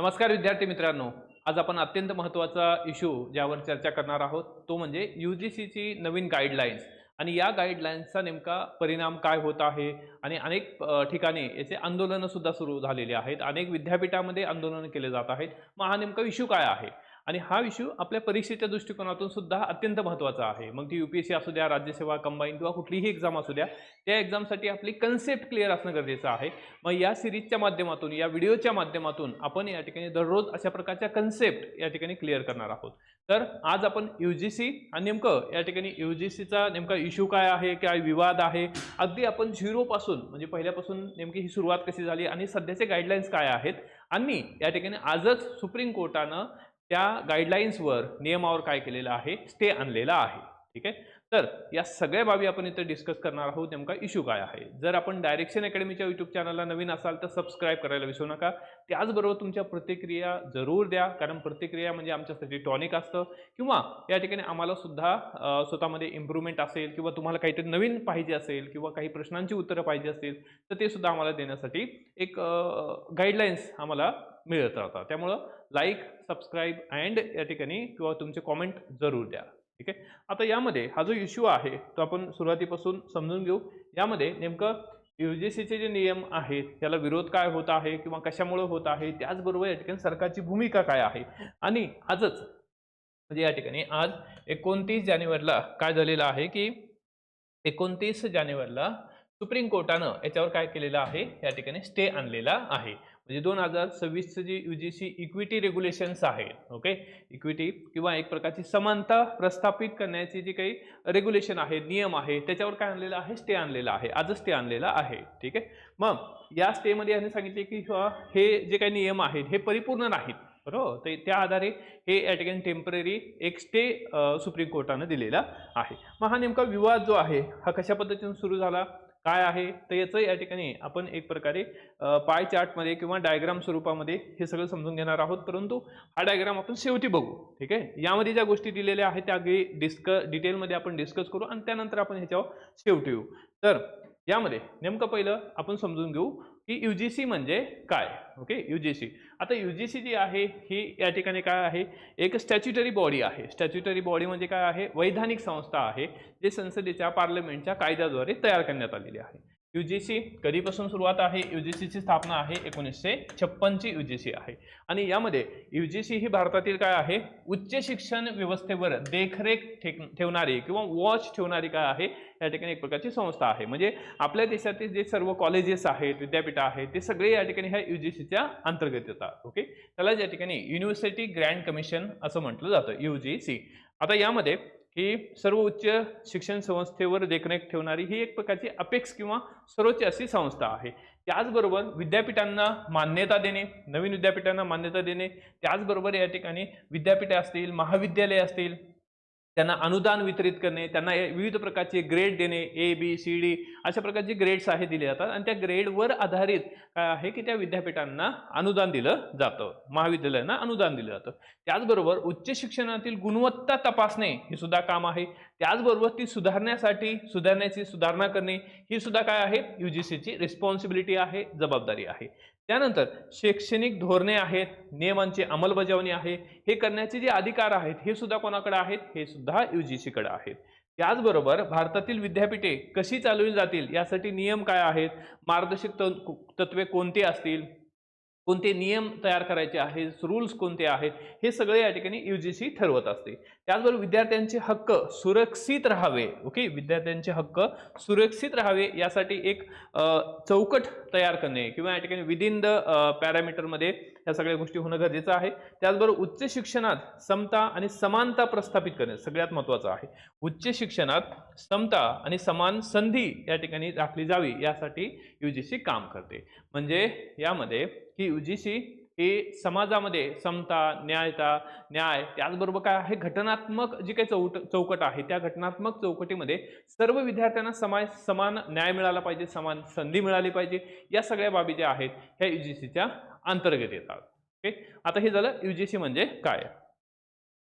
नमस्कार विद्यार्थी मित्रांनो. आज आपण अत्यंत महत्त्वाचा इश्यू ज्यावर चर्चा करणार आहोत तो म्हणजे यू जी सीची नवीन गाईडलाईन्स आणि या गाईडलाईन्सचा नेमका परिणाम काय होत आहे? आणि अनेक ठिकाणी याचे आंदोलनंसुद्धा सुरू झालेली आहेत. अनेक विद्यापीठामध्ये आंदोलनं केले जात आहेत. मग हा नेमका इश्यू काय आहे? आणि हा इश्यू आपल्या परीक्षेच्या दृष्टिकोनातून सुद्धा अत्यंत महत्त्वाचा आहे. मग ती यू पी एस सी असू द्या राज्यसेवा कंबाईन किंवा कुठलीही एक्झाम असू द्या त्या एक्झामसाठी आपली कन्सेप्ट क्लिअर असणं गरजेचं आहे. मग या सिरीजच्या माध्यमातून या व्हिडिओच्या माध्यमातून आपण या ठिकाणी दररोज अशा प्रकारच्या कन्सेप्ट या ठिकाणी क्लिअर करणार आहोत. तर आज आपण यू जी सी आणि नेमकं या ठिकाणी यू जी सीचा नेमका इश्यू काय आहे काय विवाद आहे अगदी आपण झिरोपासून म्हणजे पहिल्यापासून नेमकी ही सुरुवात कशी झाली आणि सध्याचे गाईडलाईन्स काय आहेत आणि या ठिकाणी आजच सुप्रीम कोर्टानं त्या गाईडलाईन्सवर नियमावर काय केलेलं आहे? स्टे आणलेला आहे. ठीक आहे? तर या सगळ्या बाबी आपण इथं डिस्कस करणार आहोत. नेमका इश्यू काय आहे? जर आपण डायरेक्शन अकॅडमीच्या यूट्यूब चॅनलला नवीन असाल तर सबस्क्राईब करायला विसरू नका. त्याचबरोबर तुमच्या प्रतिक्रिया जरूर द्या. कारण प्रतिक्रिया म्हणजे आमच्यासाठी टॉनिक असतं. किंवा या ठिकाणी आम्हाला सुद्धा स्वतःमध्ये इम्प्रूव्हमेंट असेल किंवा तुम्हाला काहीतरी नवीन पाहिजे असेल किंवा काही प्रश्नांची उत्तरं पाहिजे असतील तर ते सुद्धा आम्हाला देण्यासाठी एक गाईडलाईन्स आम्हाला मिळत राहतात. त्यामुळं लाईक सबस्क्राईब अँड या ठिकाणी किंवा तुमचे कॉमेंट जरूर द्या. ठीक आहे? आता यामध्ये हा जो इश्यू आहे तो आपण सुरुवातीपासून समजून घेऊ. यामध्ये नेमकं यू जी सीचे जे नियम आहेत त्याला विरोध काय होत आहे किंवा कशामुळे होत आहे त्याचबरोबर या ठिकाणी सरकारची भूमिका काय आहे? आणि आजच म्हणजे या ठिकाणी आज एकोणतीस जानेवारीला काय झालेलं आहे की एकोणतीस जानेवारीला सुप्रीम कोर्टानं याच्यावर काय केलेलं आहे? या ठिकाणी स्टे आणलेला आहे. म्हणजे दोन हजार सव्वीसचं G U G C equity regulations आहेत ओके इक्विटी किंवा एक प्रकारची समानता प्रस्थापित करण्याची जी काही रेग्युलेशन आहे नियम आहे त्याच्यावर काय आणलेलं आहे? स्टे आणलेला आहे. आजच स्टे आणलेला आहे ठीक आहे? मग या स्टेमध्ये यांनी सांगितले की हे जे काही नियम आहेत हे परिपूर्ण नाहीत. बरोबर? तर त्या आधारे हे या ठिकाणी टेंपररी एक स्टे सुप्रीम कोर्टानं दिलेला आहे. मग हा नेमका विवाद जो आहे हा कशा पद्धतीने सुरू झाला? काय आहे तर याचं या ठिकाणी आपण एक प्रकारे पाय चार्टमध्ये किंवा डायग्राम स्वरूपामध्ये हे सगळं समजून घेणार आहोत. परंतु हा डायग्राम आपण शेवटी बघू ठीक आहे? यामध्ये ज्या गोष्टी दिलेल्या आहेत त्या अगदी डिस्क डिटेलमध्ये आपण डिस्कस करू आणि त्यानंतर आपण ह्याच्यावर शेवटी येऊ. तर यामध्ये नेमकं पहिलं आपण समजून घेऊ की यू जी सी म्हणजे काय ओके यू जी सी आता यू जी सी जी आहे ही या ठिकाणी काय आहे? एक स्टॅच्युटरी बॉडी आहे. स्टॅच्युटरी बॉडी म्हणजे काय आहे? वैधानिक संस्था आहे जे संसदेच्या पार्लमेंटच्या कायद्याद्वारे तयार करण्यात आलेली आहे. यू जी सी कधीपासून सुरुवात आहे? यू जी सीची स्थापना आहे एकोणीसशे छप्पनची यू जी सी आहे. आणि यामध्ये यू जी सी ही भारतातील काय आहे? उच्च शिक्षण व्यवस्थेवर देखरेख ठेक ठेवणारी किंवा वॉच ठेवणारी काय आहे? या ठिकाणी एक प्रकारची संस्था आहे. म्हणजे आपल्या देशातील जे सर्व कॉलेजेस आहेत विद्यापीठं आहेत ते सगळे या ठिकाणी ह्या यू जी सीच्या अंतर्गत येतात. ओके त्याला या ठिकाणी युनिव्हर्सिटी ग्रँड कमिशन असं म्हटलं जातं यू जी सी आता यामध्ये ही सर्व उच्च शिक्षण संस्थेवर देखरेख ठेवणारी ही एक प्रकारची अपेक्स किंवा सर्वोच्च अशी संस्था आहे. त्याचबरोबर विद्यापीठांना मान्यता देणे नवीन विद्यापीठांना मान्यता देणे त्याचबरोबर या ठिकाणी विद्यापीठे असतील महाविद्यालय असतील त्यांना अनुदान वितरित करणे त्यांना विविध प्रकारचे ग्रेड देणे ए बी सी डी अशा प्रकारचे ग्रेड्स आहे दिले जातात. आणि त्या ग्रेडवर आधारित काय आहे की त्या विद्यापीठांना अनुदान दिलं जातं. महाविद्यालयांना अनुदान दिलं जातं. त्याचबरोबर उच्च शिक्षणातील गुणवत्ता तपासणे हे सुद्धा काम आहे. त्याचबरोबर ती सुधारण्यासाठी सुधारण्याची सुधारणा करणे ही सुद्धा काय आहे? यू जी सीची रिस्पॉन्सिबिलिटी आहे जबाबदारी आहे. त्यानंतर शैक्षणिक धोरणे आहेत नियमांची अंमलबजावणी आहे हे करण्याचे जे अधिकार आहेत हे सुद्धा कोणाकडे आहेत? हे सुद्धा यू जी सीकडे आहेत. त्याचबरोबर भारतातील विद्यापीठे कशी चालवली जातील? यासाठी नियम काय आहेत? मार्गदर्शक त- तत्वे कोणती असतील? कोणते नियम तयार करायचे आहेत रूल्स कोणते आहेत हे सगळे या ठिकाणी यू जी सी ठरवत असते. त्याचबरोबर विद्यार्थ्यांचे हक्क सुरक्षित राहावे ओके विद्यार्थ्यांचे हक्क सुरक्षित राहावे यासाठी एक चौकट तयार करणे किंवा या ठिकाणी विदिन द पॅरामीटरमध्ये या सगळ्या गोष्टी होणं गरजेचं आहे. त्याचबरोबर उच्च शिक्षणात समता आणि समानता प्रस्थापित करणे सगळ्यात महत्त्वाचं आहे. उच्च शिक्षणात समता आणि समान संधी या ठिकाणी राखली जावी यासाठी यू जी सी काम करते. म्हणजे यामध्ये ही यू जी सी ही समाजामध्ये समता न्यायता न्याय त्याचबरोबर काय आहे? घटनात्मक जी काही चौट चौकट आहे त्या घटनात्मक चौकटीमध्ये सर्व विद्यार्थ्यांना समाय समान न्याय मिळाला पाहिजे समान संधी मिळाली पाहिजे या सगळ्या बाबी ज्या आहेत ह्या यू जी सीच्या अंतर्गत येतात. ओके? आता हे झालं यू जी सी म्हणजे काय?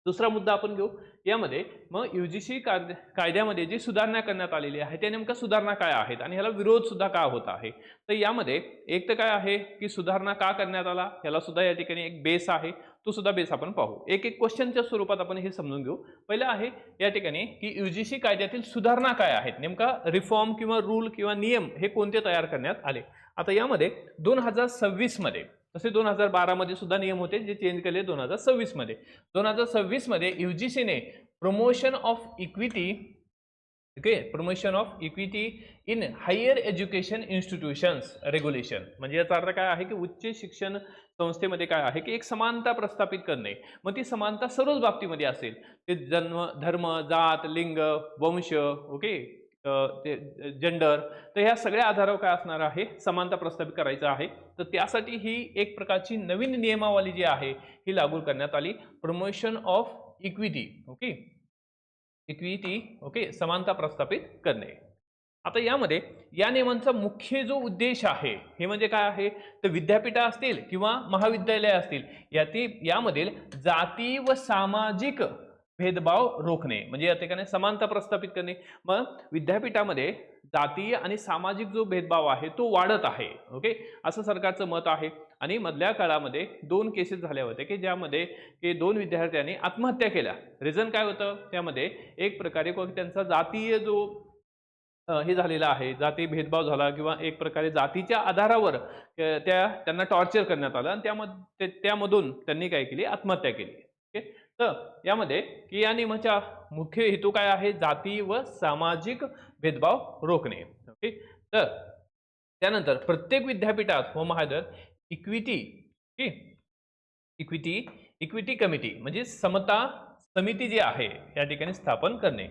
दुसरा मुद्दा आपण घेऊ. यामध्ये मग यू जी सी कायद्यामध्ये जी सुधारणा करण्यात आलेली आहे त्या नेमक्या सुधारणा काय आहेत आणि ह्याला विरोध सुद्धा का होत आहे? तर यामध्ये एक तर काय आहे की सुधारणा का करण्यात आला? ह्याला सुद्धा या ठिकाणी एक बेस आहे. तो सुद्धा बेस आपण पाहू. एक एक क्वेश्चनच्या स्वरूपात आपण हे समजून घेऊ. पहिलं आहे या ठिकाणी की यू जी सी कायद्यातील सुधारणा काय आहेत? नेमका रिफॉर्म किंवा रूल किंवा नियम हे कोणते तयार करण्यात आले? आता यामध्ये दोन हजार सव्वीसमध्ये तसे दोन हजार बारामध्ये सुद्धा नियम होते जे चेंज केले दोन हजार सव्वीसमध्ये. दोन हजार सव्वीसमध्ये यू जी सीने promotion of equity okay promotion of equity in higher education institutions regulation म्हणजे याचा अर्थ काय आहे की उच्च शिक्षण संस्थेमध्ये काय आहे की एक समानता प्रस्थापित करणे. मग ती समानता सर्वच बाबतीमध्ये असेल. ते जन्म धर्म जात लिंग वंश ओके ते जेंडर तर ह्या सगळ्या आधारावर काय असणार आहे? समानता प्रस्थापित करायचं आहे. तर त्यासाठी ही एक प्रकारची नवीन नियमावली जी आहे ही लागू करण्यात आली. Promotion of equity okay equity okay समानता प्रस्थापित करणे. आता यामध्ये या नियमांचा मुख्य जो उद्देश आहे हे म्हणजे काय आहे? तर विद्यापीठं असतील किंवा महाविद्यालय असतील यातील यामधील जाती व सामाजिक भेदभाव रोखणे म्हणजे या ठिकाणी समानता प्रस्थापित करणे. मग विद्यापीठामध्ये जातीय आणि सामाजिक जो भेदभाव आहे तो वाढत आहे. ओके असं सरकारचं मत आहे. आणि मधल्या काळामध्ये दोन केसेस झाल्या होत्या की ज्यामध्ये की दोन विद्यार्थ्यांनी आत्महत्या केल्या. रिझन काय होतं? त्यामध्ये एक प्रकारे त्यांचा जातीय जो हे झालेला आहे जाती भेदभाव झाला किंवा एक प्रकारे जातीच्या आधारावर त्या त्यांना टॉर्चर करण्यात आलं. आणि त्यामध्ये त्यामधून त्यांनी काय केली? आत्महत्या केली. ओके तर यामध्ये की या नियमाचा मुख्य हेतू काय आहे? जाती व सामाजिक भेदभाव रोखणे. ओके तर त्यानंतर प्रत्येक विद्यापीठात व महाविद्यालयात equity okay equity equity committee म्हणजे समता समिती जी आहे या ठिकाणी स्थापन करणे.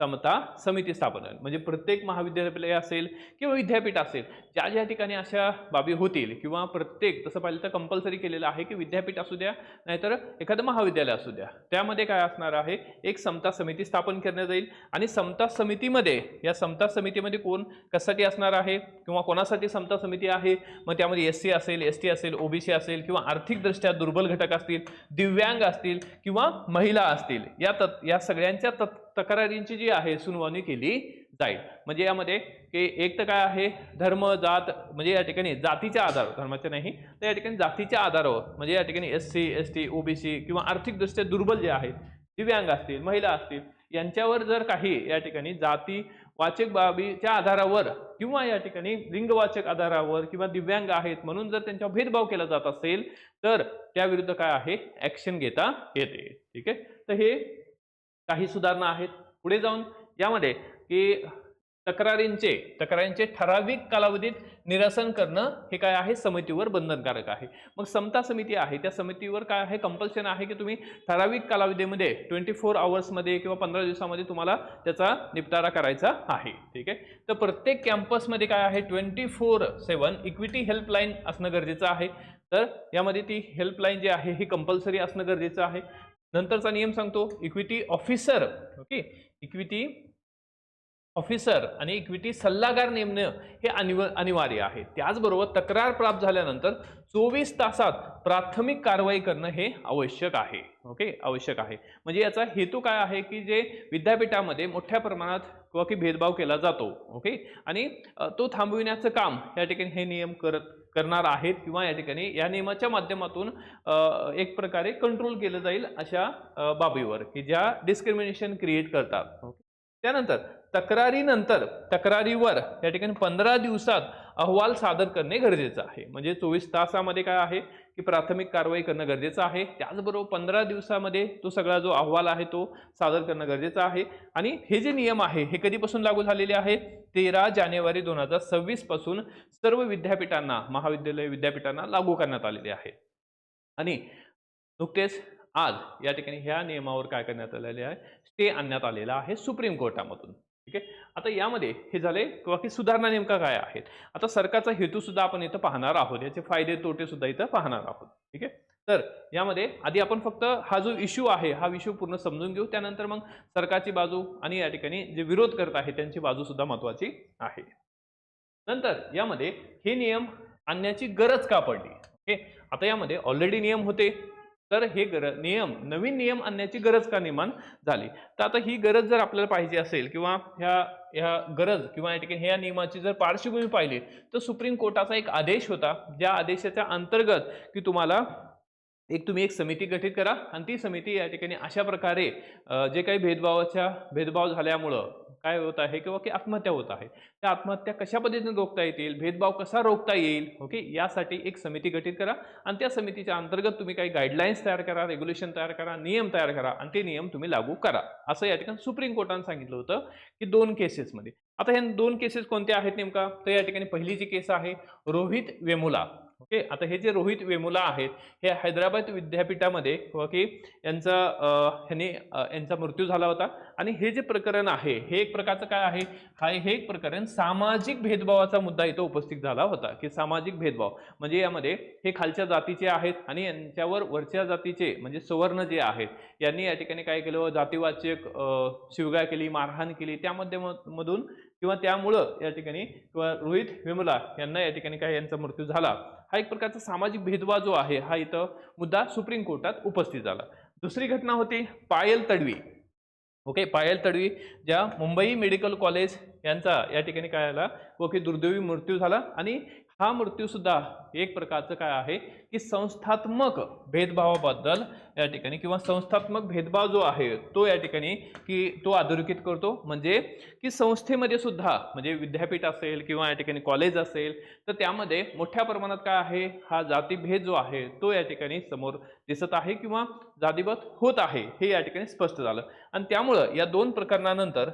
समता समिती स्थापन म्हणजे प्रत्येक महाविद्यालय असेल किंवा विद्यापीठ असेल ज्या ज्या ठिकाणी अशा बाबी होतील किंवा प्रत्येक तसं पाहिलं तर कंपल्सरी केलेलं आहे की विद्यापीठ असू द्या नाहीतर एखादं महाविद्यालय असू द्या. त्यामध्ये काय असणार आहे? एक समता समिती स्थापन करण्यात येईल आणि समता समितीमध्ये या समता समितीमध्ये कोण कशासाठी असणार आहे किंवा कोणासाठी समता समिती आहे? मग त्यामध्ये एस सी असेल एस टी असेल ओबीसी असेल किंवा आर्थिकदृष्ट्या दुर्बल घटक असतील दिव्यांग असतील किंवा महिला असतील या तत् या सगळ्यांच्या तत् तक्रारींची जी आहे सुनावणी केली जाईल. म्हणजे यामध्ये की एक तर काय आहे धर्म जात म्हणजे या ठिकाणी जातीच्या आधारावर धर्माच्या नाही तर या ठिकाणी जातीच्या आधारावर म्हणजे या ठिकाणी S C S T OBC किंवा आर्थिकदृष्ट्या दुर्बल जे आहेत दिव्यांग असतील महिला असतील यांच्यावर जर काही या ठिकाणी जाती वाचक बाबीच्या आधारावर किंवा या ठिकाणी लिंगवाचक आधारावर किंवा दिव्यांग आहेत म्हणून जर त्यांच्यावर भेदभाव केला जात असेल तर त्याविरुद्ध काय आहे ॲक्शन घेता येते. ठीक आहे? तर हे काही सुधारणा आहेत. पुढे जाऊन यामध्ये की तक्रारींचे तक्रारींचे ठराविक कालावधीत निरसन करणं हे काय आहे? समितीवर बंधनकारक आहे. मग समता समिती आहे. त्या समितीवर काय आहे? कंपल्शन आहे की तुम्ही ठराविक कालावधीमध्ये ट्वेंटी फोर आवर्समध्ये किंवा पंधरा दिवसामध्ये तुम्हाला त्याचा निपटारा करायचा आहे. ठीक आहे? तर प्रत्येक कॅम्पसमध्ये काय आहे? Twenty four seven equity helpline असणं गरजेचं आहे. तर यामध्ये ती हेल्पलाईन जी आहे ही कंपल्सरी असणं गरजेचं आहे. नंतरचा नियम सांगतो equity officer okay equity officer आणि इक्विटी सल्लागार नेमणं हे अनिव अनिवार्य आहे. त्याचबरोबर तक्रार प्राप्त झाल्यानंतर चोवीस तासात प्राथमिक कारवाई करणं हे आवश्यक आहे ओके आवश्यक आहे. म्हणजे याचा हेतू काय आहे की जे विद्यापीठामध्ये मोठ्या प्रमाणात किंवा की भेदभाव केला जातो ओके आणि तो थांबविण्याचं काम या ठिकाणी हे नियम करत करणार आहेत किंवा या ठिकाणी या नियमाच्या माध्यमातून एक प्रकारे कंट्रोल केलं जाईल अशा बाबीवर की ज्या डिस्क्रिमिनेशन क्रिएट करतात. ओके त्यानंतर तक्रारीनंतर तक्रारीवर या ठिकाणी पंधरा दिवसात अहवाल सादर करणे गरजेचं आहे. म्हणजे चोवीस तासामध्ये काय आहे की प्राथमिक कारवाई करणं गरजेचं आहे. त्याचबरोबर पंधरा दिवसामध्ये तो सगळा जो अहवाल आहे तो सादर करणं गरजेचं आहे. आणि हे जे नियम आहे हे कधीपासून लागू झालेले आहे? तेरा जानेवारी दोन हजार सव्वीसपासून सर्व विद्यापीठांना महाविद्यालय विद्यापीठांना लागू करण्यात आलेले आहे. आणि नुकतेच आज या ठिकाणी ह्या नियमावर काय करण्यात आलेले आहे? स्टे आणण्यात आलेला आहे सुप्रीम कोर्टामधून. ठीक आहे? आता यामध्ये हे झाले किंवा की सुधारणा नेमका काय आहेत? आता सरकारचा हेतू सुद्धा आपण इथं पाहणार आहोत. याचे फायदे तोटे सुद्धा इथं पाहणार आहोत. ठीक आहे? तर यामध्ये आधी आपण फक्त हा जो इश्यू आहे हा इश्यू पूर्ण समजून घेऊ. त्यानंतर मग सरकारची बाजू आणि या ठिकाणी जे विरोध करत आहे त्यांची बाजू सुद्धा महत्वाची आहे. नंतर यामध्ये हे नियम आणण्याची गरज का पडली? ओके आता यामध्ये ऑलरेडी नियम होते. तर हे गर नियम नवीन नियम आणण्याची गरज का निर्माण झाली? तर आता ही गरज जर आपल्याला पाहिजे असेल किंवा ह्या ह्या गरज किंवा या ठिकाणी ह्या नियमाची जर पार्श्वभूमी पाहिली तर सुप्रीम कोर्टाचा एक आदेश होता ज्या आदेशाच्या अंतर्गत की तुम्हाला एक तुम्ही एक समिती गठीत करा आणि ती समिती या ठिकाणी अशा प्रकारे जे काही भेदभावाच्या भेदभाव झाल्यामुळं काय होत आहे किंवा की आत्महत्या होत आहे त्या आत्महत्या कशा पद्धतीने रोखता येतील भेदभाव कसा रोखता येईल ओके यासाठी एक समिती गठीत करा आणि त्या समितीच्या अंतर्गत तुम्ही काही गाईडलाईन्स तयार करा रेग्युलेशन तयार करा नियम तयार करा आणि ते नियम तुम्ही लागू करा. असं या ठिकाणी सुप्रीम कोर्टानं सांगितलं होतं की दोन केसेसमध्ये आता हे दोन केसेस कोणत्या आहेत नेमका? तर या ठिकाणी पहिली जी केस आहे रोहित वेमुला. ओके? आता हे जे रोहित वेमुला आहेत हे हैदराबाद विद्यापीठामध्ये किंवा की यांचा अ, ह्याने यांचा मृत्यू झाला होता. आणि हे जे प्रकरण आहे हे एक प्रकारचं काय आहे? हा हे एक प्रकरण सामाजिक भेदभावाचा मुद्दा इथं उपस्थित झाला होता की सामाजिक भेदभाव. म्हणजे यामध्ये हे खालच्या जातीचे आहेत आणि यांच्यावर वरच्या जातीचे म्हणजे सवर्ण जे आहेत यांनी या ठिकाणी काय केलं? जातीवाचक शिवगाय केली मारहाण केली. त्यामध्ये म- मधून किंवा त्यामुळं या ठिकाणी किंवा रोहित विमला यांना या ठिकाणी काय यांचा मृत्यू झाला. हा एक प्रकारचा सामाजिक भेदभाव जो आहे हा इथं मुद्दा सुप्रीम कोर्टात उपस्थित झाला. दुसरी घटना होती पायल तडवी. ओके पायल तडवी ज्या मुंबई मेडिकल कॉलेज यांचा या ठिकाणी काय आला ओके दुर्दैवी मृत्यू झाला आणि हा मृत्यूसुद्धा एक प्रकारचं काय आहे की संस्थात्मक भेदभावाबद्दल या ठिकाणी किंवा संस्थात्मक भेदभाव जो आहे तो या ठिकाणी की तो अधोरेखित करतो. म्हणजे की संस्थेमध्ये सुद्धा म्हणजे विद्यापीठ असेल किंवा या ठिकाणी कॉलेज असेल तर त्यामध्ये मोठ्या प्रमाणात काय आहे? हा जातीभेद जो आहे तो या ठिकाणी समोर दिसत आहे किंवा जातीभेद होत आहे हे या ठिकाणी स्पष्ट झालं. आणि त्यामुळं या दोन प्रकरणानंतर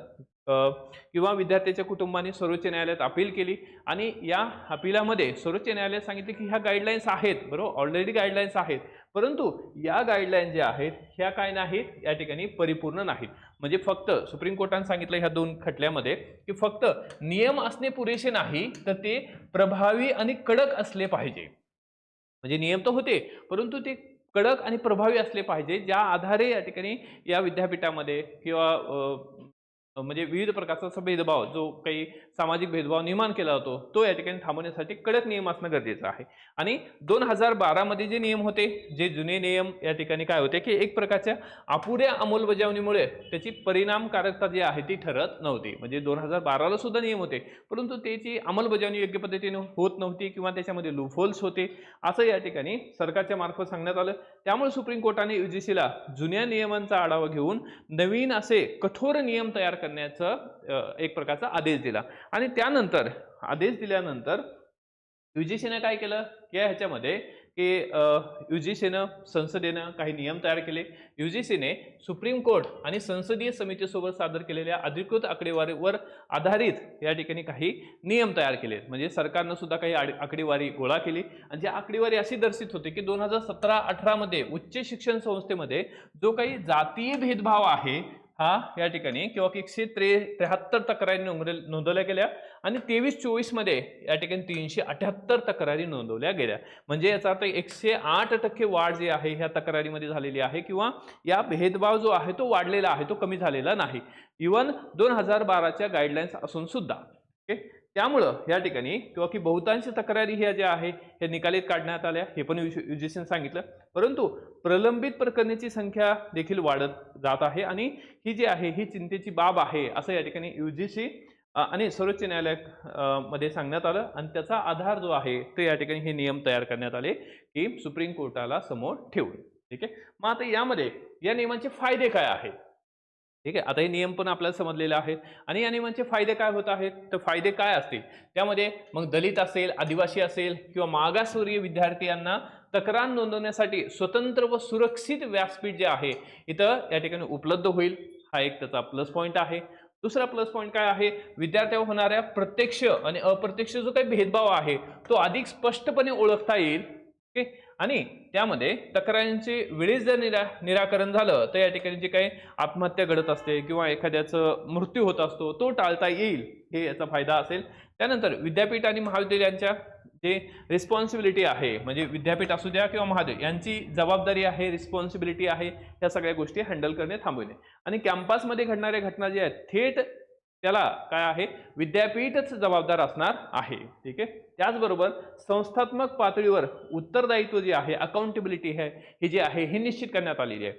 किंवा विद्यार्थ्याच्या कुटुंबाने सर्वोच्च न्यायालयात अपील केली आणि या अपिलामध्ये सर्वोच्च न्यायालयात सांगितले की ह्या गाईडलाईन्स आहेत बरोबर? ऑलरेडी गाईडलाईन्स आहेत. परंतु या गाईडलाईन ज्या आहेत ह्या काय नाहीत? या ठिकाणी परिपूर्ण नाहीत. म्हणजे फक्त सुप्रीम कोर्टाने सांगितलं ह्या दोन खटल्यामध्ये की फक्त नियम असणे पुरेसे नाही तर ते प्रभावी आणि कडक असले पाहिजे. म्हणजे नियम तर होते परंतु ते कडक आणि प्रभावी असले पाहिजे ज्या आधारे या ठिकाणी या विद्यापीठामध्ये किंवा म्हणजे विविध प्रकारचा असा भेदभाव जो काही सामाजिक भेदभाव निर्माण केला जातो तो या ठिकाणी थांबवण्यासाठी कडक नियम असणं गरजेचं आहे. आणि दोन हजार बारामध्ये जे नियम होते जे जुने नियम या ठिकाणी काय होते की एक प्रकारच्या अपुऱ्या अंमलबजावणीमुळे त्याची परिणामकारकता जी आहे ती ठरत नव्हती. म्हणजे दोन हजार बाराला सुद्धा नियम होते परंतु त्याची अंमलबजावणी योग्य पद्धतीने होत नव्हती किंवा त्याच्यामध्ये लुफोल्स होते असं या ठिकाणी सरकारच्या मार्फत सांगण्यात आलं. त्यामुळे सुप्रीम कोर्टाने युजीसीला जुन्या नियमांचा आढावा घेऊन नवीन असे कठोर नियम तयार करण्याचा एक प्रकारचा आदेश दिला. आणि त्यानंतर आदेश दिल्यानंतर युजीसीनं काय केलं? की ह्याच्यामध्ये की युजीसीनं संसदेनं काही नियम तयार केले. युजीसीने सुप्रीम कोर्ट आणि संसदीय समितीसोबत सादर केलेल्या अधिकृत आकडेवारीवर आधारित या ठिकाणी काही नियम तयार केले. म्हणजे सरकारनं सुद्धा काही आकडेवारी गोळा केली. आणि जी आकडेवारी अशी दर्शित होते की दोन हजार सतरा अठरामध्ये उच्च शिक्षण संस्थेमध्ये जो काही जातीय भेदभाव आहे हा या ठिकाणी. किंवा एकशे त्रे त्र्याहत्तर तक्रारी नोंदवल्या नोंदवल्या गेल्या. आणि तेवीस चोवीसमध्ये या ठिकाणी तीनशे अठ्याहत्तर तक्रारी नोंदवल्या गेल्या. म्हणजे याचा अर्थ एकशे आठ टक्के वाढ जी आहे ह्या तक्रारीमध्ये झालेली आहे किंवा या भेदभाव जो आहे तो वाढलेला आहे तो कमी झालेला नाही. इवन दोन हजार बाराच्या गाईडलाईन्स असून सुद्धा. ओके? त्यामुळं या ठिकाणी किंवा की बहुतांश तक्रारी ह्या ज्या आहे हे निकालीत काढण्यात आल्या हे पण युजीसीने सांगितलं. परंतु प्रलंबित प्रकरणाची संख्या देखील वाढत जात आहे आणि ही जी आहे ही चिंतेची बाब आहे असं या ठिकाणी युजीसी आणि सर्वोच्च न्यायालयामध्ये मध्ये सांगण्यात आलं. आणि त्याचा आधार जो आहे तो या ठिकाणी हे नियम तयार करण्यात आले की सुप्रीम कोर्टाला समोर ठेवून. ठीक आहे? मग आता यामध्ये या नियमांचे फायदे काय आहेत? ठीक आहे? आता हे नियम पण आपल्याला समजलेले आहेत. आणि या नियमांचे फायदे काय होत आहेत? तर फायदे काय असतील? त्यामध्ये मग दलित असेल आदिवासी असेल किंवा मागासवर्गीय विद्यार्थी तक्रार नोंदवण्यासाठी स्वतंत्र व सुरक्षित व्यासपीठ जे आहे इथं या ठिकाणी उपलब्ध होईल. हा एक त्याचा प्लस पॉईंट आहे. दुसरा प्लस पॉईंट काय आहे? विद्यार्थ्यावर होणाऱ्या प्रत्यक्ष आणि अप्रत्यक्ष जो काही भेदभाव आहे तो अधिक स्पष्टपणे ओळखता येईल. ओके? आणि त्यामध्ये तक्रारींचे वेळेस जर निरा निराकरण झालं तर या ठिकाणी जे काही आत्महत्या घडत असते किंवा एखाद्याचं मृत्यू होत असतो तो टाळता येईल हे याचा फायदा असेल. त्यानंतर विद्यापीठ आणि महाविद्यालयांच्या जे रिस्पॉन्सिबिलिटी आहे म्हणजे विद्यापीठ असू द्या किंवा महाविद्यालय यांची जबाबदारी आहे रिस्पॉन्सिबिलिटी आहे ह्या सगळ्या गोष्टी हँडल करणे थांबविणे. आणि कॅम्पसमध्ये घडणाऱ्या घटना ज्या आहेत थेट त्याला काय आहे? विद्यापीठच जबाबदार असणार आहे. ठीक आहे? त्याचबरोबर संस्थात्मक पातळीवर उत्तरदायित्व जे आहे अकाउंटेबिलिटी आहे ही जी आहे ही निश्चित करण्यात आलेली आहे.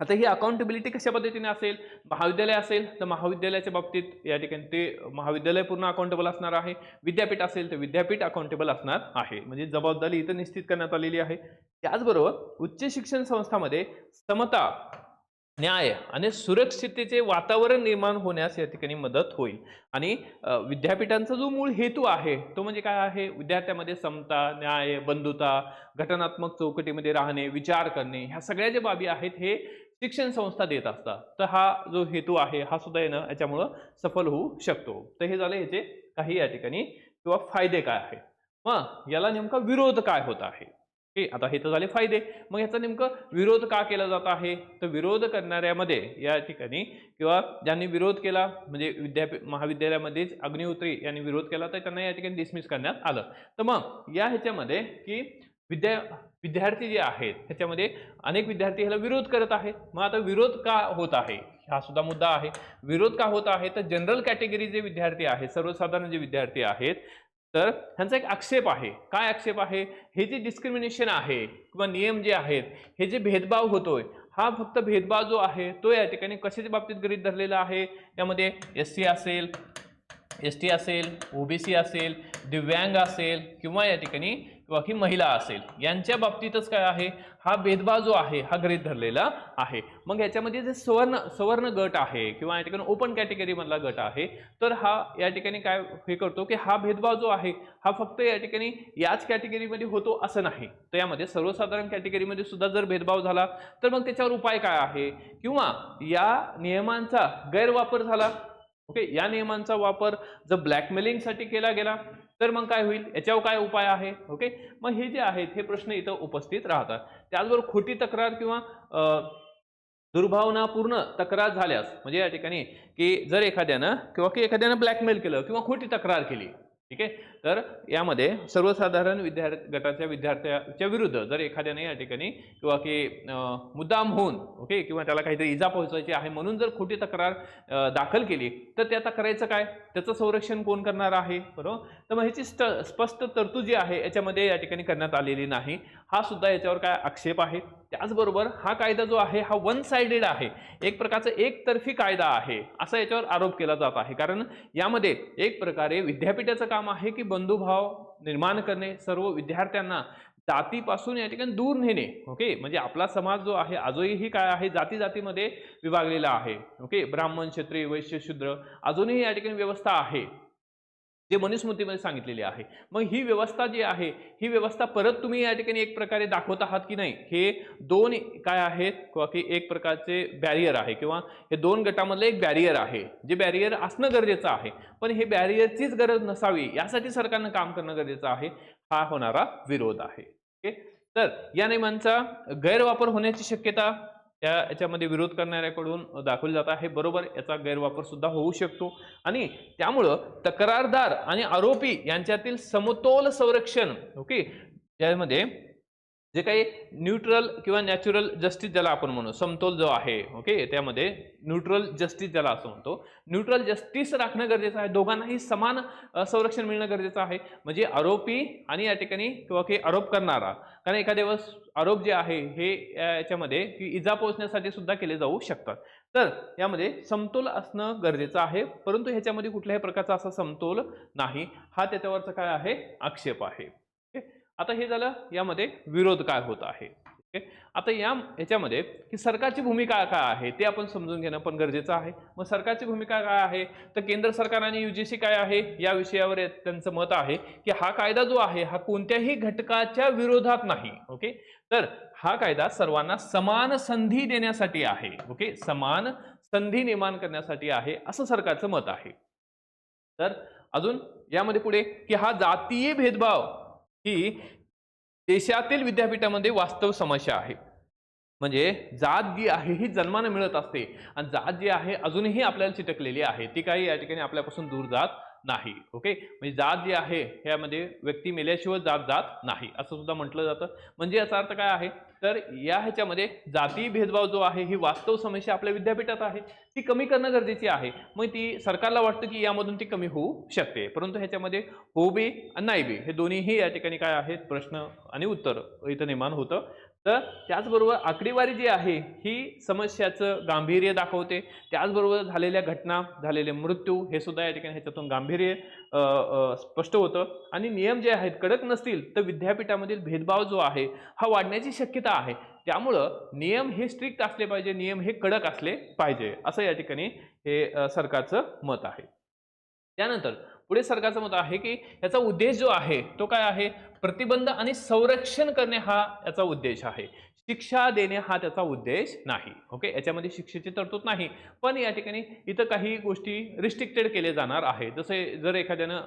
आता ही अकाउंटेबिलिटी कशा पद्धतीने असेल? महाविद्यालय असेल तर महाविद्यालयाच्या बाबतीत या ठिकाणी ते महाविद्यालय पूर्ण अकाउंटेबल असणार आहे. विद्यापीठ असेल तर विद्यापीठ अकाउंटेबल असणार आहे. म्हणजे जबाबदारी इथं निश्चित करण्यात आलेली आहे. त्याचबरोबर उच्च शिक्षण संस्थांमध्ये समता न्याय आणि सुरक्षिततेचे वातावरण निर्माण होण्यास या ठिकाणी मदत होईल. आणि विद्यापीठांचा जो मूळ हेतू आहे तो म्हणजे काय आहे? विद्यार्थ्यामध्ये समता न्याय बंधुता घटनात्मक चौकटीमध्ये राहणे विचार करणे ह्या सगळ्या ज्या बाबी आहेत हे शिक्षण संस्था देत असतात. तर हा जो हेतू आहे हा सुद्धा येणं याच्यामुळं सफल होऊ शकतो. तर हे झाले ह्याचे काही या ठिकाणी किंवा फायदे काय आहेत? मग याला नेमका विरोध काय होत आहे? ओके आता हे तर झाले फायदे. मग ह्याचा नेमकं विरोध का केला जात आहे? तर विरोध करणाऱ्यामध्ये या ठिकाणी किंवा ज्यांनी विरोध केला म्हणजे विद्यापीठ महाविद्यालयामध्येच अग्निहोत्री यांनी विरोध केला तर त्यांना या ठिकाणी डिसमिस करण्यात आलं. तर मग या ह्याच्यामध्ये की विद्या विद्यार्थी जे आहेत ह्याच्यामध्ये अनेक विद्यार्थी ह्याला विरोध करत आहेत. मग आता विरोध का होत आहे? हा सुद्धा मुद्दा आहे. विरोध का होत आहे? तर जनरल कॅटेगरी जे विद्यार्थी आहेत सर्वसाधारण जे विद्यार्थी आहेत तर ह्यांचा एक आक्षेप आहे. काय आक्षेप आहे? हे जे डिस्क्रिमिनेशन आहे किंवा नियम जे आहेत हे जे भेदभाव होतोय हा फक्त भेदभाव जो आहे तो या ठिकाणी कशाच्या बाबतीत गरीब धरलेला आहे? त्यामध्ये एस सी असेल एस टी असेल ओबीसी असेल दिव्यांग असेल किंवा या ठिकाणी किंवा की महिला असेल. यांच्या बाबतीतच काय आहे? हा भेदभाव जो आहे हा गृहित धरलेला आहे. मग याच्यामध्ये जे सवर्ण सवर्ण गट आहे किंवा या ठिकाणी ओपन कॅटेगरीमधला गट आहे तर हा या ठिकाणी काय हे करतो की हा भेदभाव जो आहे हा फक्त या ठिकाणी याच कॅटेगरीमध्ये होतो असं नाही. तर यामध्ये सर्वसाधारण कॅटेगरीमध्ये सुद्धा जर भेदभाव झाला तर मग त्याच्यावर उपाय काय आहे? किंवा या नियमांचा गैरवापर झाला. ओके या नियमांचा वापर जर ब्लॅकमेलिंगसाठी केला गेला तर मग काय होईल? याच्यावर काय उपाय आहे? ओके मग हे जे आहेत हे प्रश्न इथं उपस्थित राहतात. त्याचबरोबर खोटी तक्रार किंवा दुर्भावनापूर्ण तक्रार झाल्यास म्हणजे या ठिकाणी की जर एखाद्यानं किंवा की एखाद्यानं ब्लॅकमेल केलं किंवा खोटी तक्रार केली ठीक आहे? तर यामध्ये सर्वसाधारण विद्यार्थी गटाच्या विद्यार्थ्याच्या विरुद्ध जर एखाद्याने या ठिकाणी किंवा की मुद्दाम होऊन ओके किंवा त्याला काहीतरी इजा पोहोचायची आहे म्हणून जर खोटी तक्रार दाखल केली तर त्या तक्रारीचं काय? त्याचं संरक्षण कोण करणार आहे? बरोबर? तर मग ह्याची स्ट स्पष्ट तरतूद जी आहे याच्यामध्ये या ठिकाणी करण्यात आलेली नाही. हा सुद्धा याच्यावर काय आक्षेप आहे? त्याचबरोबर हा कायदा जो आहे हा वन साइडेड आहे. एक प्रकारचा एकतर्फी कायदा आहे. असा याच्यावर आरोप केला जात आहे. कारण यामध्ये एक प्रकारे विद्यापीठाचं काम आहे की बंधुभाव निर्माण करणे सर्व विद्यार्थ्यांना जातीपासून या ठिकाणी दूर नेणे. ओके? म्हणजे आपला समाज जो आहे आजही काय आहे जाती जातीमध्ये विभागलेला आहे. ओके? ब्राह्मण क्षत्रिय वैश्य शूद्र अजूनही या ठिकाणी व्यवस्था आहे. जे मनुस्मृतीमध्ये सांगितलेली आहे. मग ही व्यवस्था जी आहे ही व्यवस्था परत तुम्ही या ठिकाणी एक प्रकारे दाखवत आहात की नाही? हे दोन काय आहेत किंवा की एक प्रकारचे बॅरियर आहे किंवा हे दोन गटामधलं एक बॅरियर आहे जे बॅरियर असणं गरजेचं आहे. पण हे बॅरियरचीच गरज नसावी यासाठी सरकारनं काम करणं गरजेचं आहे हा होणारा विरोध आहे. ओके? तर या नियमांचा गैरवापर होण्याची शक्यता त्या याच्यामध्ये विरोध करणाऱ्याकडून दाखवले जातं आहे. बरोबर याचा गैरवापर सुद्धा होऊ शकतो. आणि त्यामुळं तक्रारदार आणि आरोपी यांच्यातील समतोल संरक्षण ओके यामध्ये जे काही न्यूट्रल किंवा नॅचरल जस्टिस ज्याला आपण म्हणू समतोल जो आहे ओके त्यामध्ये न्यूट्रल जस्टिस ज्याला असं म्हणतो. न्यूट्रल जस्टिस राखणं गरजेचं आहे. दोघांनाही समान संरक्षण मिळणं गरजेचं आहे. म्हणजे आरोपी आणि या ठिकाणी किंवा की आरोप करणारा. कारण एखाद्या वेळेस आरोप जे आहे हे या याच्यामध्ये की इजा पोहोचण्यासाठी सुद्धा केले जाऊ शकतात. तर यामध्ये समतोल असणं गरजेचं आहे. परंतु ह्याच्यामध्ये कुठल्याही प्रकारचा असा समतोल नाही. हा त्याच्यावरचा काय आहे? आक्षेप आहे. आता हे झालं यामध्ये विरोध काय होत आहे? ओके? आता या ह्याच्यामध्ये की सरकारची भूमिका काय आहे ते आपण समजून घेणं पण गरजेचं आहे. मग सरकारची भूमिका काय आहे? तर केंद्र सरकार आणि युजीसी काय आहे? या विषयावर त्यांचं मत आहे की हा कायदा जो आहे हा कोणत्याही घटकाच्या विरोधात नाही. ओके? तर हा कायदा सर्वांना समान संधी देण्यासाठी आहे. ओके? समान संधी निर्माण करण्यासाठी आहे असं सरकारचं मत आहे. तर अजून यामध्ये पुढे की हा जातीय भेदभाव ही देशातील विद्यापीठामध्ये वास्तव समस्या आहे. म्हणजे जात जी आहे ही जन्मानं मिळत असते. आणि जात जी आहे अजूनही आपल्याला चिटकलेली आहे. ती काही या ठिकाणी आपल्यापासून दूर जात नाही ओके म्हणजे जात जी आहे ह्यामध्ये व्यक्ती मेल्याशिवाय जात जात नाही असं सुद्धा म्हटलं जातं. म्हणजे याचा अर्थ काय आहे? तर या ह्याच्यामध्ये जाती भेदभाव जो आहे ही वास्तव समस्या आपल्या विद्यापीठात आहे. ती कमी करणं गरजेची आहे. मग ती सरकारला वाटतं की यामधून ती कमी होऊ शकते. परंतु ह्याच्यामध्ये हो बी आणि नाही बी हे दोन्हीही या ठिकाणी काय आहेत? प्रश्न आणि उत्तर इथं निर्माण होतं. तर त्याचबरोबर आकडेवारी जी आहे ही समस्याचं गांभीर्य दाखवते. त्याचबरोबर झालेल्या घटना झालेले मृत्यू हे सुद्धा या ठिकाणी ह्याच्यातून गांभीर्य स्पष्ट होतं. आणि नियम जे आहेत कडक नसतील तर विद्यापीठामधील भेदभाव जो आहे हा वाढण्याची शक्यता आहे. त्यामुळं नियम हे स्ट्रिक्ट असले पाहिजे नियम हे कडक असले पाहिजे असं या ठिकाणी हे सरकारचं मत आहे. त्यानंतर पुढे सरकारचं मत आहे की याचा उद्देश जो आहे तो काय आहे? प्रतिबंध आणि संरक्षण करणे हा याचा उद्देश आहे. शिक्षा देणे हा त्याचा उद्देश नाही. ओके याच्यामध्ये शिक्षेची तरतूद नाही. पण या ठिकाणी इथं काही गोष्टी रिस्ट्रिक्टेड केले जाणार आहे जसे जर एखाद्यानं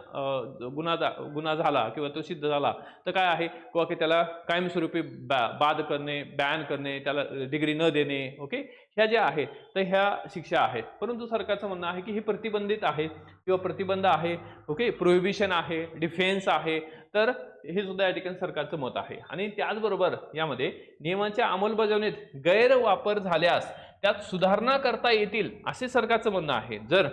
गुन्हा जा- गुन्हा झाला किंवा तो सिद्ध झाला तर काय आहे? किंवा की त्याला कायमस्वरूपी बा बाद करणे बॅन करणे त्याला डिग्री न देणे. ओके ह्या ज्या आहेत तर ह्या शिक्षा आहेत. परंतु सरकारचं म्हणणं आहे की ही प्रतिबंधित आहे किंवा प्रतिबंध आहे. ओके प्रोहिबिशन आहे डिफेन्स आहे. तर हे सुद्धा या ठिकाणी सरकारचं मत आहे. आणि त्याचबरोबर यामध्ये नियमांच्या अंमलबजावणीत गैरवापर झाल्यास त्यात सुधारणा करता येतील असे सरकारचं म्हणणं आहे. जर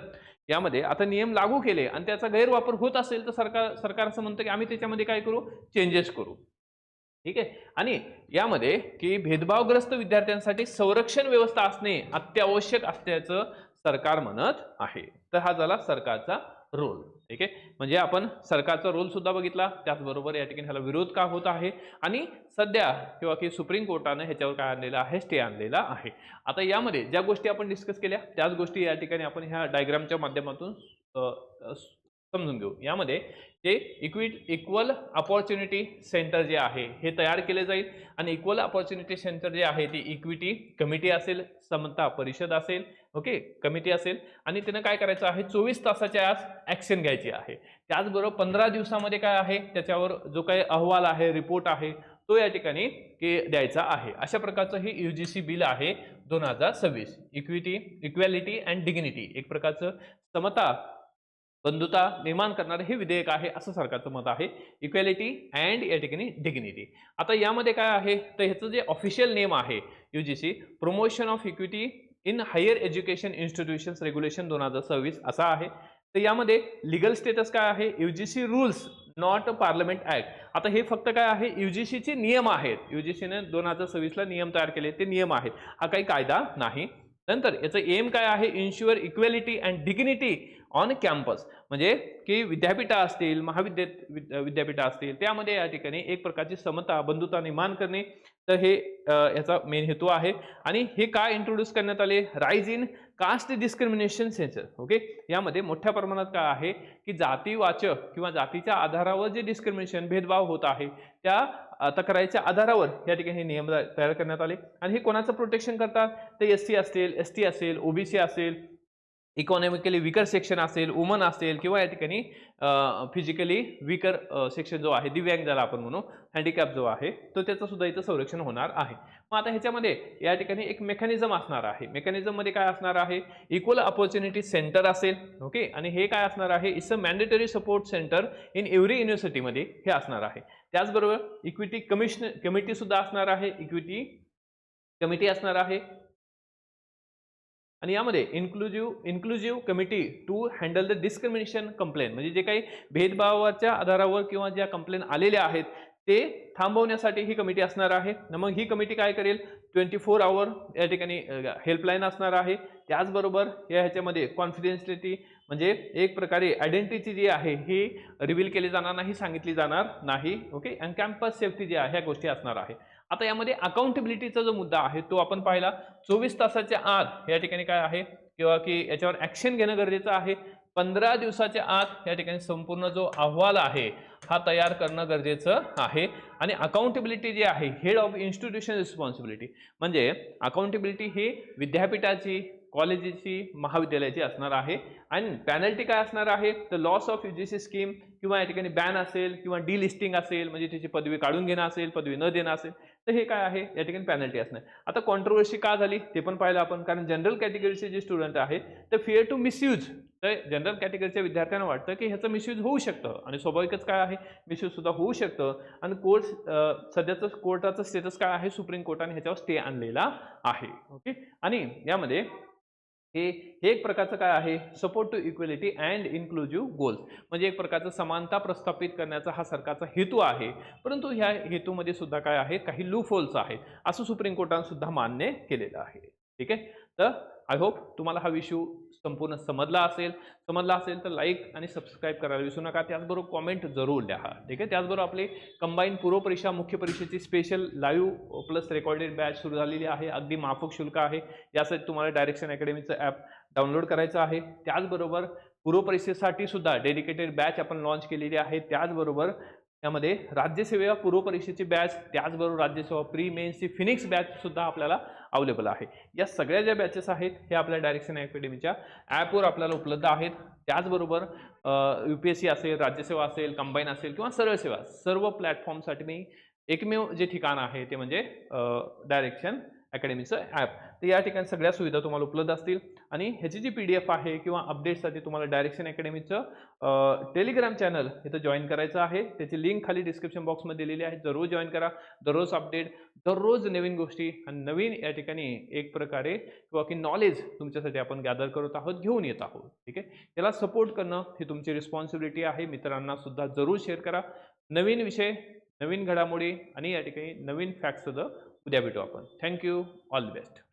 यामध्ये आता नियम लागू केले आणि त्याचा गैरवापर होत असेल तर सरकार सरकार असं म्हणतं की आम्ही त्याच्यामध्ये काय करू? चेंजेस करू. ठीक आहे? आणि यामध्ये की भेदभावग्रस्त विद्यार्थ्यांसाठी संरक्षण व्यवस्था असणे अत्यावश्यक असल्याचं सरकार म्हणत आहे. तर हा झाला सरकारचा रोल ठीक आहे? म्हणजे आपण सरकारचा रोल सुद्धा बघितला. त्याचबरोबर या ठिकाणी ह्याला विरोध का होत आहे? आणि सध्या किंवा की सुप्रीम कोर्टानं ह्याच्यावर काय आणलेला आहे? स्टे आणलेला आहे. आता यामध्ये ज्या गोष्टी आपण डिस्कस केल्या त्याच गोष्टी या ठिकाणी आपण ह्या डायग्रामच्या माध्यमातून समजून घेऊ. यामध्ये ते इक्विट इक्वल अपॉर्च्युनिटी सेंटर जे आहे हे तयार केले जाईल आणि इक्वल अपॉर्च्युनिटी सेंटर जे आहे ती इक्विटी कमिटी असेल समता परिषद असेल ओके कमिटी असेल. आणि त्यानं काय करायचं आहे चोवीस तासाच्या आज ॲक्शन घ्यायची आहे. त्याचबरोबर पंधरा दिवसामध्ये काय आहे त्याच्यावर जो काही अहवाल आहे रिपोर्ट आहे तो या ठिकाणी द्यायचा आहे. अशा प्रकारचं हे यू जी सी बिल आहे दोन हजार सव्वीस. इक्विटी इक्वॅलिटी अँड डिग्निटी एक प्रकारचं समता बंधुता निर्माण करणारे हे विधेयक आहे असं सरकारचं मत आहे. इक्वॅलिटी अँड या ठिकाणी डिग्निटी आता यामध्ये काय आहे? तर ह्याचं जे ऑफिशियल नेम आहे U G C promotion of equity in higher education institutions regulation दोन हजार सव्वीस असा आहे. तर यामध्ये लिगल स्टेटस काय आहे? U G C rules not parliament act आता हे फक्त काय आहे? यू जी सीचे नियम आहेत. यू जी सीने दोन हजार सव्वीसला नियम तयार केले. ते नियम आहेत. हा काही कायदा नाही. नंतर याचं एम काय आहे? Ensure equality and dignity on campus म्हणजे की विद्यापीठं असतील महाविद्या विद्या- विद्यापीठं असतील त्यामध्ये या ठिकाणी एक प्रकारची समता बंधुता निर्माण करणे तर हे याचा मेन हेतू आहे. आणि हे काय इंट्रोड्यूस करण्यात आले? Rise in caste discrimination census okay यामध्ये मोठ्या प्रमाणात काय आहे? की जातीवाचक किंवा जातीच्या आधारावर जे डिस्क्रिमिनेशन भेदभाव होत आहे त्या तक्रारीच्या आधारावर या ठिकाणी हे नियम तयार करण्यात आले. आणि हे कोणाचं प्रोटेक्शन करतात? ते एस सी असेल एस टी असेल ओबीसी असेल इकॉनॉमिकली विकर सेक्शन असेल वुमन असेल किंवा या ठिकाणी फिजिकली विकर सेक्शन जो आहे दिव्यांग ज्याला आपण म्हणू हँडिकॅप जो आहे तो त्याचं सुद्धा इथं संरक्षण होणार आहे. मग आता ह्याच्यामध्ये या ठिकाणी एक मेकॅनिझम असणार आहे. मेकॅनिझममध्ये काय असणार आहे? इक्वल अपॉर्च्युनिटी सेंटर असेल ओके आणि हे काय असणार आहे? It's a mandatory support centre in every युनिव्हर्सिटीमध्ये हे असणार आहे. त्याचबरोबर इक्विटी कमिशन कमिटी सुद्धा असणार आहे. इक्विटी कमिटी असणार आहे. आणि यामध्ये inclusive inclusive committee to handle the discrimination complain म्हणजे जे काही भेदभावाच्या आधारावर किंवा ज्या कंप्लेन आलेल्या आहेत ते थांबवण्यासाठी ही कमिटी असणार आहे. मग ही कमिटी काय करेल? ट्वेंटी फोर आवर या ठिकाणी हेल्पलाईन असणार आहे. त्याचबरोबर या ह्याच्यामध्ये कॉन्फिडेन्शियलिटी म्हणजे एक प्रकारे आयडेंटिटी जी आहे ही रिव्हील केली जाणार नाही सांगितली जाणार नाही. ओके आणि कॅम्पस सेफ्टी जी आहे ह्या गोष्टी असणार आहे. आता यामध्ये अकाउंटेबिलिटीचा जो मुद्दा आहे तो आपण पाहिला. चोवीस तासाच्या आत या ठिकाणी काय आहे? किंवा की याच्यावर ॲक्शन घेणं गरजेचं आहे. पंधरा दिवसाच्या आत या ठिकाणी संपूर्ण जो अहवाल आहे हा तयार करणं गरजेचं आहे. आणि अकाउंटेबिलिटी जी आहे हेड ऑफ इन्स्टिट्यूशन रिस्पॉन्सिबिलिटी म्हणजे अकाउंटेबिलिटी ही विद्यापीठाची कॉलेजेसची महाविद्यालयाची असणार आहे. आणि पॅनल्टी काय असणार आहे? तर लॉस ऑफ युजीसी स्कीम किंवा या ठिकाणी बॅन असेल किंवा डिलिस्टिंग असेल म्हणजे त्याची पदवी काढून घेणं असेल पदवी न देणं असेल तर हे काय आहे? या ठिकाणी पॅनल्टी असणार. आता कॉन्ट्रोवर्सी का झाली? ते पण पाहिलं आपण. कारण जनरल कॅटेगरीचे जे स्टुडंट आहेत ते फिअर टू मिसयूज तर जनरल कॅटेगरीच्या विद्यार्थ्यांना वाटतं की ह्याचं मिसयूज होऊ शकतं. आणि स्वाभाविकच काय आहे? मिसयूज सुद्धा होऊ शकतं. आणि कोर्ट सध्याचं कोर्टाचं स्टेटस काय आहे? सुप्रीम कोर्टाने ह्याच्यावर स्टे आणलेला आहे. ओके आणि यामध्ये हे हे एक प्रकारचं काय आहे? Support to equality and inclusive goals म्हणजे एक प्रकारचं समानता प्रस्थापित करण्याचा हा सरकारचा हेतू आहे. परंतु ह्या हेतूमध्ये सुद्धा काय आहे? काही लूफोल्स आहेत. असं सुप्रीम कोर्टानं सुद्धा मान्य केलेलं आहे. ठीक आहे? तर आय होप तुम्हाला हा इश्यू संपूर्ण समजला असेल. समजला असेल तर लाईक आणि सबस्क्राईब करायला विसरू नका. त्याचबरोबर कॉमेंट जरूर द्या. ठीक आहे? त्याचबरोबर आपले कंबाईन पूर्व परीक्षा मुख्य परीक्षेची special live plus recorded batch सुरू झालेली आहे. अगदी माफक शुल्क आहे. यासाठी तुम्हाला डायरेक्शन अकॅडमीचं ॲप डाउनलोड करायचं आहे. त्याचबरोबर पूर्व परीक्षेसाठी सुद्धा डेडिकेटेड बॅच आपण लॉन्च केलेली आहे. त्याचबरोबर त्यामध्ये राज्यसेवा पूर्वपरीक्षेची बॅच त्याचबरोबर राज्यसेवा प्री मेन्सची फिनिक्स बॅच सुद्धा आपल्याला अवेलेबल आहे. या सगळ्या ज्या बॅचेस आहेत हे आपल्या डायरेक्शन अकॅडमीच्या ॲपवर आपल्याला उपलब्ध आहेत. त्याचबरोबर यू पी एस सी असेल राज्यसेवा असेल कंबाईन असेल किंवा सरळ सेवा सर्व प्लॅटफॉर्मसाठी मी एकमेव जे ठिकाण आहे ते म्हणजे डायरेक्शन अकॅडमीचं ॲप तर या ठिकाणी सगळ्या सुविधा तुम्हाला उपलब्ध असतील. आणि ह्याची जी पी डी एफ आहे किंवा अपडेट्ससाठी तुम्हाला डायरेक्शन अकॅडमीचं टेलिग्राम चॅनल इथं जॉईन करायचं आहे. त्याची लिंक खाली डिस्क्रिप्शन बॉक्समध्ये दिलेली आहे. जरूर जॉईन करा. दररोज अपडेट दररोज नवीन गोष्टी आणि नवीन या ठिकाणी एक प्रकारे किंवा की नॉलेज तुमच्यासाठी आपण गॅदर करत आहोत घेऊन येत आहोत. ठीक आहे? त्याला सपोर्ट करणं ही तुमची रिस्पॉन्सिबिलिटी आहे. मित्रांना सुद्धा जरूर शेअर करा. नवीन विषय नवीन घडामोडी आणि या ठिकाणी नवीन फॅक्टसुद्धा उद्या भेटू आपण. Thank you all the best